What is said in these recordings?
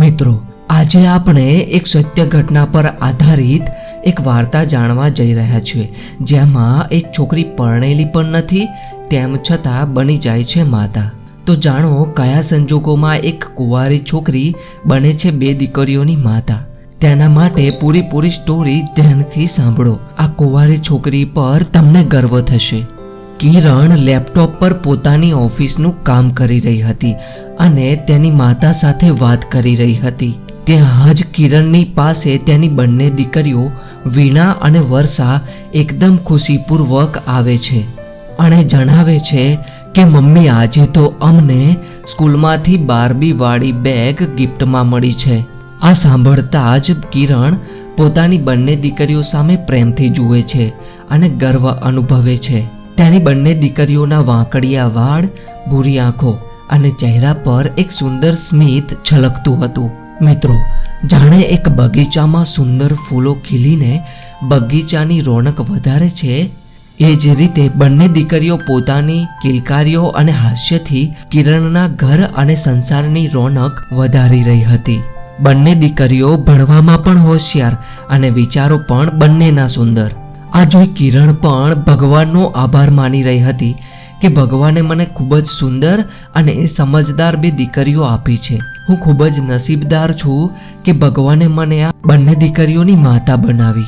મિત્રો, આજે આપણે એક સત્ય ઘટના પર આધારિત એક વાર્તા જાણવા જઈ રહ્યા છીએ, જેમાં એક છોકરી પરણેલી પણ નથી, તેમ છતાં બની જાય છે માતા. તો જાણો, કયા સંજોગોમાં એક કુંવારી છોકરી બને છે બે દીકરીઓની માતા? તેના માટે પૂરી પૂરી સ્ટોરી ધ્યાનથી સાંભળો. આ કુંવારી છોકરી પર તમને ગર્વ થશે. કિરણ લેપટોપ પર પોતાની ઓફિસનું કામ કરી રહી હતી અને તેની માતા સાથે વાત કરી રહી હતી. ત્યાં જ કિરણની પાસે તેની બંને દીકરીઓ, વીણા અને વર્ષા, એકદમ ખુશીપૂર્વક આવે છે અને જણાવે છે કે, મમ્મી, આજે તો અમને સ્કૂલમાંથી બારબી વાળી બેગ ગિફ્ટમાં મળી છે. આ સાંભળતા જ કિરણ પોતાની બંને દીકરીઓ સામે પ્રેમથી જુએ છે અને ગર્વ અનુભવે છે. તેની બંને દીકરીઓના વાંકડિયા વાળ, ભૂરી આંખો અને ચહેરા પર એક સુંદર સ્મિત છલકતું હતું. મિત્રો, જાણે એક બગીચામાં સુંદર ફૂલો ખીલીને બગીચાની રોનક વધારે છે? એ જ રીતે બંને દીકરીઓ પોતાની કિલકારીઓ અને હાસ્યથી કિરણના ઘર અને સંસારની રોનક વધારી રહી હતી. બંને દીકરીઓ ભણવામાં પણ હોશિયાર અને વિચારો પણ બંનેના સુંદર. આ જોઈ કિરણ પણ ભગવાનનો આભાર માની રહી હતી કે ભગવાને મને ખૂબ જ સુંદર અને સમજદાર બે દીકરીઓ આપી છે. હું ખૂબ જ નસીબદાર છું કે ભગવાને મને આ બંને દીકરીઓની માતા બનાવી.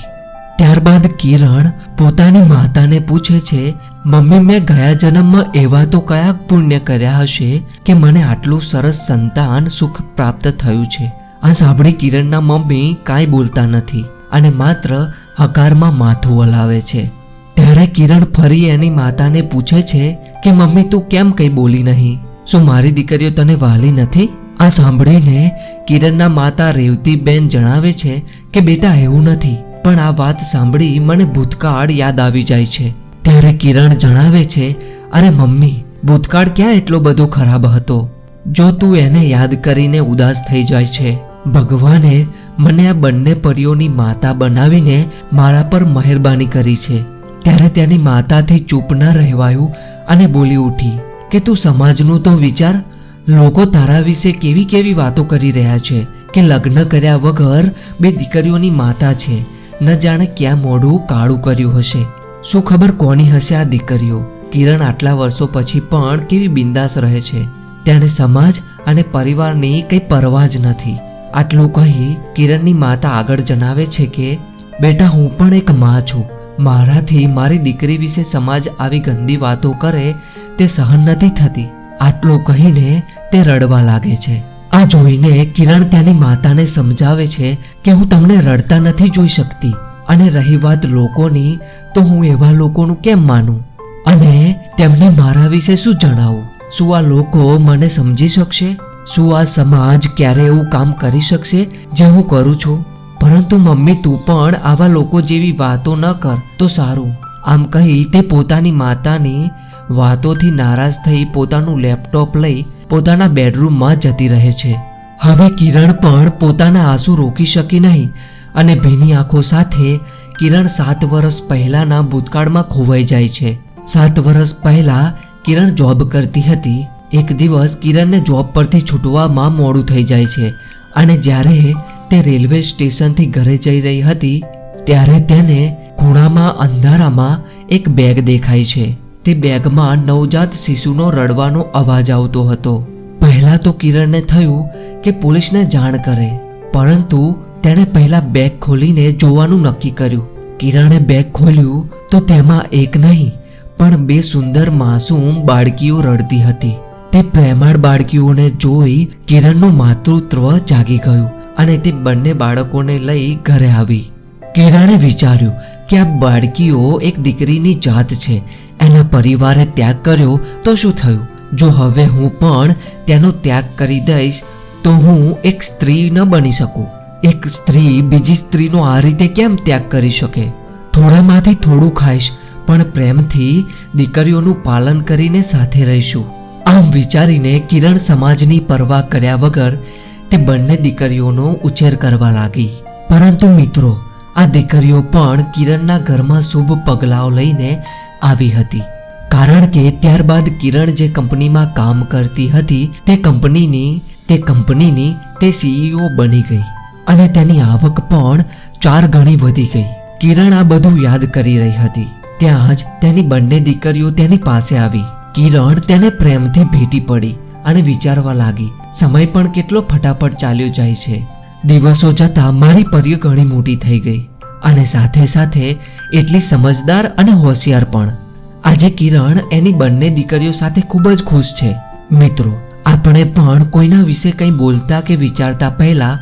ત્યારબાદ કિરણ પોતાની માતાને પૂછે છે, મમ્મી, મેં ગયા જન્મમાં એવા તો કયા પુણ્ય કર્યા હશે કે મને આટલું સરસ સંતાન સુખ પ્રાપ્ત થયું છે? આ સાંભળી કિરણના મમ્મી કાંઈ બોલતા નથી અને માત્ર હકારમાં માથું હલાવે છે. ત્યારે કિરણ ફરી એની માતાને પૂછે છે કે, મમ્મી, તું કેમ કંઈ બોલી નહીં? શું મારી દીકરીઓ તને વાલી નથી? આ સાંભળીને કિરણના માતા રેવતીબેન જણાવે છે કે, બેટા, એવું નથી. પણ આ વાત સાંભળી મને ભૂતકાળ યાદ આવી જાય છે. ત્યારે કિરણ જણાવે છે, અરે, મમ્મી, ભૂતકાળ ક્યાં એટલો બધો ખરાબ હતો? જો તું એને યાદ કરીને ઉદાસ થઈ જાય છે, ભગવાને મને આ બંને પરીઓની માતા બનાવીને મારા પર મહેરબાની કરી છે. ત્યારે તેની માતાથી ચૂપ ન રહેવાયું અને બોલી ઉઠી કે તું સમાજનું તો વિચાર, લોકો તારા વિશે કેવી કેવી વાતો કરી રહ્યા છે કે લગ્ન કર્યા વગર બે દીકરીઓની માતા છે, ન જાણે ક્યાં મોઢું કાળું કર્યું હશે. શું ખબર કોની હશે આ દીકરીઓ? કિરણ આટલા વર્ષો પછી પણ કેવી બિંદાસ રહે છે. તેણે સમાજ અને પરિવારની કંઈ પરવા જ નથી. આટલું કહી કિરણની માતા આગળ જણાવે છે કે, બેટા, હું પણ એક માં છું. મારાથી મારી દીકરી વિશે સમાજ આવી ગંદી વાતો કરે તે સહન નથી થતી. આટલું કહીને તે રડવા લાગે છે. આ જોઈને કિરણ તેની માતાને સમજાવે છે કે હું તમને રડતા નથી જોઈ શકતી અને રહી વાત લોકોની તો હું એવા લોકોનું કેમ માનું? અને તેમને મારા વિશે શું જણાવું? શું આ લોકો મને સમજી શકશે? શું આ સમાજ ક્યારે એવું કામ કરી શકશે જે હું કરું છું? પરંતુ મમ્મી, તું પણ આવા લોકો જેવી વાતો ન કર, તો સારું. આમ કહી તે પોતાની માતાની વાતોથી નારાજ થઈ પોતાનું લેપટોપ લઈ પોતાના બેડરૂમમાં જતી રહે છે. હવે કિરણ પણ પોતાના આંસુ રોકી શકી નહીં અને ભીની આંખો સાથે કિરણ સાત વર્ષ પહેલાના ભૂતકાળમાં ખોવાઈ જાય છે. સાત વર્ષ પહેલા કિરણ જોબ કરતી હતી એક દિવસ કિરણને જોબ પરથી છૂટવામાં મોડું થઈ જાય છે અને જ્યારે તે રેલવે સ્ટેશનથી ઘરે જઈ રહી હતી, ત્યારે તેને ખૂણામાં, અંધારામાં એક બેગ દેખાય છે. તે બેગમાં નવજાત શિશુનો રડવાનો અવાજ આવતો હતો. પહેલા તો કિરણને થયું કે પોલીસને જાણ કરે, પરંતુ તેણે પહેલા બેગ ખોલીને જોવાનું નક્કી કર્યું. કિરણે બેગ ખોલ્યું તો તેમાં એક નહીં, પણ બે સુંદર માસૂમ બાળકીઓ રડતી હતી. તે પ્રેમાળ બાળકીઓને જોઈ કિરણનું માતૃત્વ જાગી ગયું અને તે બંને બાળકોને લઈ ઘરે આવી. કિરણે વિચાર્યું કે આ બાળકીઓ એક દીકરીની જાત છે, એના પરિવારે ત્યાગ કર્યો તો શું થયું? જો હવે હું પણ તેનો ત્યાગ કરી દઈશ, તો હું એક સ્ત્રી ન બની શકું. એક સ્ત્રી બીજી સ્ત્રીનો આ રીતે કેમ ત્યાગ કરી શકે? થોડામાંથી થોડું ખાઈશ, પણ પ્રેમથી દીકરીઓનું પાલન કરીને સાથે રહીશું. આમ વિચારીને કિરણ સમાજની પરવા કર્યા વગર તે બંને દીકરીઓનો ઉછેર કરવા લાગી. પરંતુ મિત્રો, આ દીકરીઓ પણ કિરણના ઘરમાં શુભ પગલાઓ લઈને આવી હતી. કારણ કે ત્યારબાદ કિરણ જે કંપનીમાં કામ કરતી હતી, તે કંપનીની તે કંપનીની તે સીઈઓ બની ગઈ. અને તેની આવક પણ ચાર ગણી વધી ગઈ. કિરણ આ બધું યાદ કરી રહી હતી. ત્યાં જ તેની બંને દીકરીઓ તેની પાસે આવી. કિરણ તેને પ્રેમથી ભેટી પડી અને વિચારવા લાગી, સમય પણ કેટલો ફટાફટ ચાલ્યો જાય છે. દિવસો જતાં મારી પરીઓ ઘણી મોટી થઈ ગઈ અને સાથે સાથે એટલી સમજદાર અને હોશિયાર પણ. આજે કિરણ એની બંને દીકરીઓ સાથે ખૂબ જ ખુશ છે. મિત્રો, આપણે પણ કોઈના વિશે કંઈ બોલતા કે વિચારતા પહેલા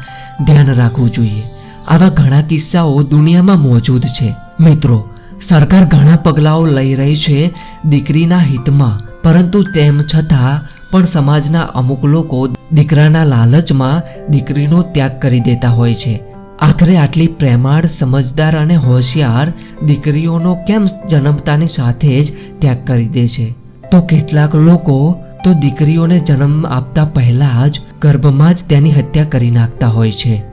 ધ્યાન રાખવું જોઈએ. આવા ઘણા કિસ્સાઓ દુનિયામાં મોજૂદ છે. મિત્રો સરકાર ઘણા પગલાઓ લઈ રહી છે દીકરીના હિતમાં. પરંતુ તેમ છતાં પણ સમાજના અમુક લોકો દીકરાના લાલચમાં દીકરીનો ત્યાગ કરી દેતા હોય છે. આખરે આટલી પ્રેમાળ, સમજદાર અને હોશિયાર દીકરીઓનો કેમ જન્મતાની સાથે જ ત્યાગ કરી દે છે? તો કેટલાક લોકો તો દીકરીઓને જન્મ આપતા પહેલા જ ગર્ભમાં જ તેની હત્યા કરી નાખતા હોય છે.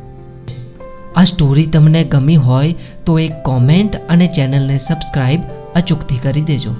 આ સ્ટોરી તમને ગમી હોય તો એક કોમેન્ટ અને ચેનલને સબસ્ક્રાઈબ અચૂકથી કરી દેજો.